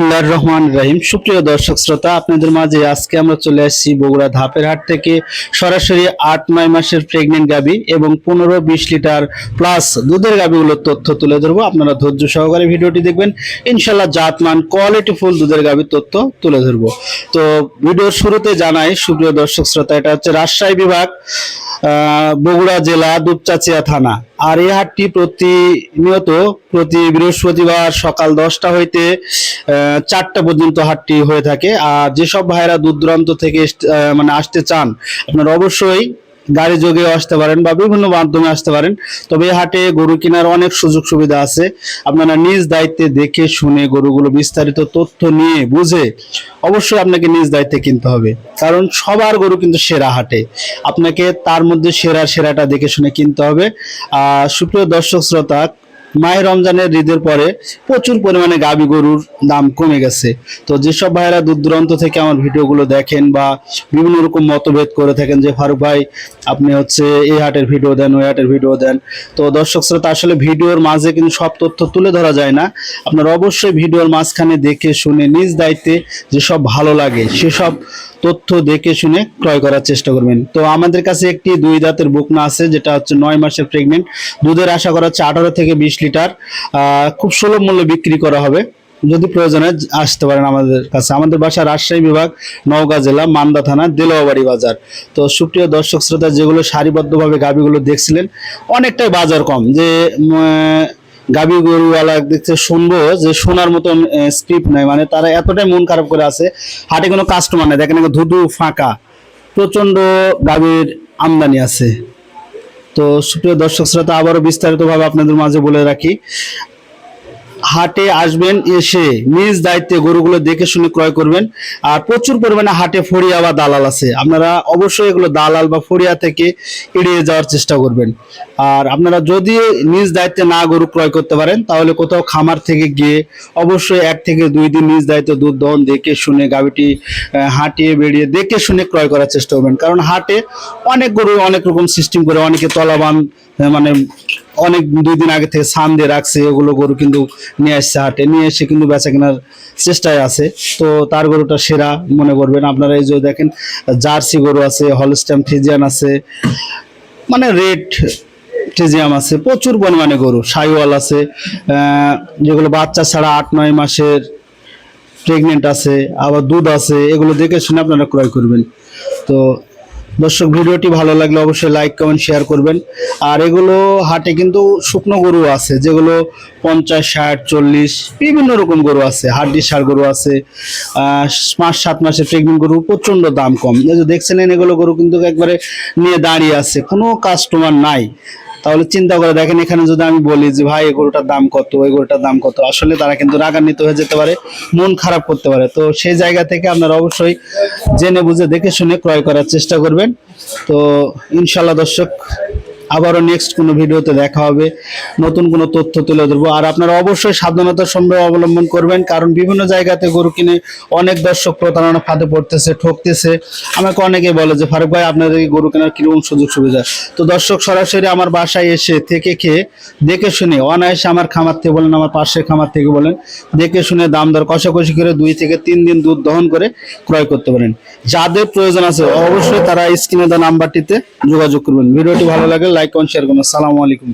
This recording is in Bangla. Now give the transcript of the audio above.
বিসমুল্লাহ রহমান রাহিম। সুপ্রিয় দর্শক শ্রোতা, আপনাদের মাঝে আজকে আমরা চলে আসছি বগুড়া ধাপের হাট থেকে। সরাসরি আট নয় মাসের প্রেগনেন্ট গাবি এবং পনেরো বিশ লিটার প্লাস দুধের গাবিগুলোর তথ্য তুলে ধরবো। আপনারা ধৈর্য সহকারে ভিডিওটি দেখবেন। ইনশাল্লাহ জাতমান কোয়ালিটি ফুল দুধের গাবির তথ্য তুলে ধরবো। তো ভিডিওর শুরুতে জানাই, সুপ্রিয় দর্শক শ্রোতা, এটা হচ্ছে রাজশাহী বিভাগ বগুড়া জেলা, দুপচাচিয়া থানা। আর এই হাটটি প্রতিনিয়ত প্রতি বৃহস্পতিবার সকাল দশটা হইতে চারটা পর্যন্ত হাটটি হয়ে থাকে। আর যেসব ভাইরা দূর দূরান্ত থেকে মানে আসতে চান, আপনারা অবশ্যই গাড়ি যোগে আসতে পারেন বা বিভিন্ন মাধ্যমে আসতে পারেন। তবে এই হাটে গরু কেনার অনেক সুযোগ সুবিধা আছে। আপনারা নিজ দায়িত্বে দেখে শুনে গরুগুলো বিস্তারিত তথ্য নিয়ে বুঝে অবশ্যই আপনাকে নিজ দায়িত্বে কিনতে হবে। কারণ সবার গরু কিন্তু সেরা হাটে। আপনাকে তার মধ্যে সেরা সেরাটা দেখে শুনে কিনতে হবে। আর সুপ্রিয় দর্শক শ্রোতা মায়ের রমজানের ঈদের পরে প্রচুর পরিমাণে গাবি গরুর দাম কমে গেছে। তো যেসব ভাইরা দূর দূরান্ত থেকে আমার ভিডিওগুলো দেখেন বা বিভিন্ন রকম মতভেদ করে থাকেন যে, ফারুক ভাই, আপনি হচ্ছে এই হাটের ভিডিও দেন, ওই হাটের ভিডিও দেন। তো দর্শক শ্রোতা, আসলে ভিডিওর মাঝে কিন্তু সব তথ্য তুলে ধরা যায় না। আপনারা অবশ্যই ভিডিওর মাঝখানে দেখে শুনে নিজ দায়িত্বে যেসব ভালো লাগে, সেসব তথ্য দেখে শুনে ক্রয় করার চেষ্টা করবেন। তো আমাদের কাছে একটি দুই দাঁতের বুকনা আছে, যেটা হচ্ছে নয় মাসের প্রেগনেন্ট দুধের আশা করা হচ্ছে আঠারো থেকে বিশ লিটার। খুব সুলভ মূল্যে বিক্রি করা হবে। যদি প্রয়োজনে আসতে পারেন আমাদের কাছে। আমাদের বাসা রাজশাহী বিভাগ, নওগাঁ জেলা, মান্দা থানা, দেলোয়াবাড়ি বাজার। তো সুপ্রিয় দর্শক, শ্রোতা, যেগুলো সারিবদ্ধভাবে গাবিগুলো দেখছিলেন, অনেকটাই বাজার কম। যে গাবি গরুওয়ালা দেখতে শুনব যে শোনার মতন স্ক্রিপ্ট নাই। মানে তারা এতটাই মন খারাপ করে আছে। হাটে কোনো কাস্টমার নাই। দেখেন ধুধু ফাঁকা। প্রচণ্ড গাবির আমদানি আছে। তো সুপ্রিয় দর্শক, শ্রোতা, আবারও বিস্তারিতভাবে আপনাদের মাঝে বলে রাখি হাটে আসবেন, এসে নিজ দায়িত্বে গরুগুলো দেখে শুনে ক্রয় করবেন। আর প্রচুর পরিমাণে হাটে ফড়িয়া বা দালাল আছে। আপনারা অবশ্যই এগুলো দালাল বা ফড়িয়া থেকে এড়িয়ে যাওয়ার চেষ্টা করবেন। আর আপনারা যদি নিজ দায়িত্বে না গরু ক্রয় করতে পারেন, তাহলে কোথাও খামার থেকে গিয়ে অবশ্যই এক থেকে দুই দিন নিজ দায়িত্বে দুধ, দহন দেখে শুনে গাভিটি হাঁটিয়ে বেরিয়ে দেখে শুনে ক্রয় করার চেষ্টা করবেন। কারণ হাটে অনেক গরু অনেক রকম সিস্টেম করে, অনেকে তলাবান মানে অনেক দুই দিন আগে থেকে সান দিয়ে রাখছে ওগুলো গরু কিন্তু নিয়ে আসছে হাটে, নিয়ে এসে কিন্তু বেচা কেনার চেষ্টায় আছে। তো তার গরুটা সেরা, মনে করবেন আপনারা এই যে দেখেন, জার্সি গরু আছে হলস্টাম ফিজিয়ান আছে মানে রেড টেজিয়াম আছে, প্রচুর পরিমাণে গরু, সাইওয়াল আছে যেগুলো বাচ্চা ছাড়া আট, নয় মাসের প্রেগনেন্ট আছে, আবার দুধ আছে, এগুলো দেখে শুনে আপনারা ক্রয় করবেন। তো দর্শক, ভিডিওটি ভালো লাগলে অবশ্যই লাইক কমেন্ট শেয়ার করবেন। আর এগুলো হাটে কিন্তু শুকনো গরু আছে, যেগুলো পঞ্চাশ, ষাট, চল্লিশ, বিভিন্ন রকম গরু আছে, হাড্ডি সার গরু আছে পাঁচ, সাত মাসের প্রেগনেন্ট গরু, প্রচণ্ড দাম কম। দেখছিলেন এগুলো গরু কিন্তু একবারে নিয়ে দাঁড়িয়ে আছে, কোনো কাস্টমার নাই। তাহলে চিন্তা করে দেখেন, এখানে যদি আমি বলি যে, ভাই, এই গরুটার দাম কত? ওই গরুটার দাম কত? আসলে তারা কিন্তু রাগান্বিত হয়ে যেতে পারে, মন খারাপ করতে পারে। তো সেই জায়গা থেকে আপনারা অবশ্যই জেনে বুঝে দেখে শুনে ক্রয় করার চেষ্টা করবেন। তো ইনশাল্লাহ দর্শক আবারও নেক্সট কোনো ভিডিওতে দেখা হবে। নতুন কোনো তথ্য তুলে ধরবো। আর আপনারা অবশ্যই সাবধানতার সঙ্গে অবলম্বন করবেন, কারণ বিভিন্ন জায়গাতে গরু কিনে অনেক দর্শক প্রতারণা ফাঁদে পড়তেছে, ঠকতেছে। আমাকে অনেকে বলে যে, ফারুক ভাই, আপনাদের গরু কেনার কীরকম সুযোগ সুবিধা? তো দর্শক, সরাসরি আমার বাসায় এসে থেকে খেয়ে দেখে শুনে, অনায়াসে আমার খামার থেকে বলেন, আমার পাশের খামার থেকে বলেন, দেখে শুনে দাম দর কষাকষি করে দুই থেকে তিন দিন দুধ দহন করে ক্রয় করতে পারেন। যাদের প্রয়োজন আছে, অবশ্যই তারা স্ক্রিনে দেওয়া নাম্বারটিতে যোগাযোগ করবেন। ভিডিওটি ভালো লাগলে কমেন্ট শেয়ার করুন আসসালামু আলাইকুম।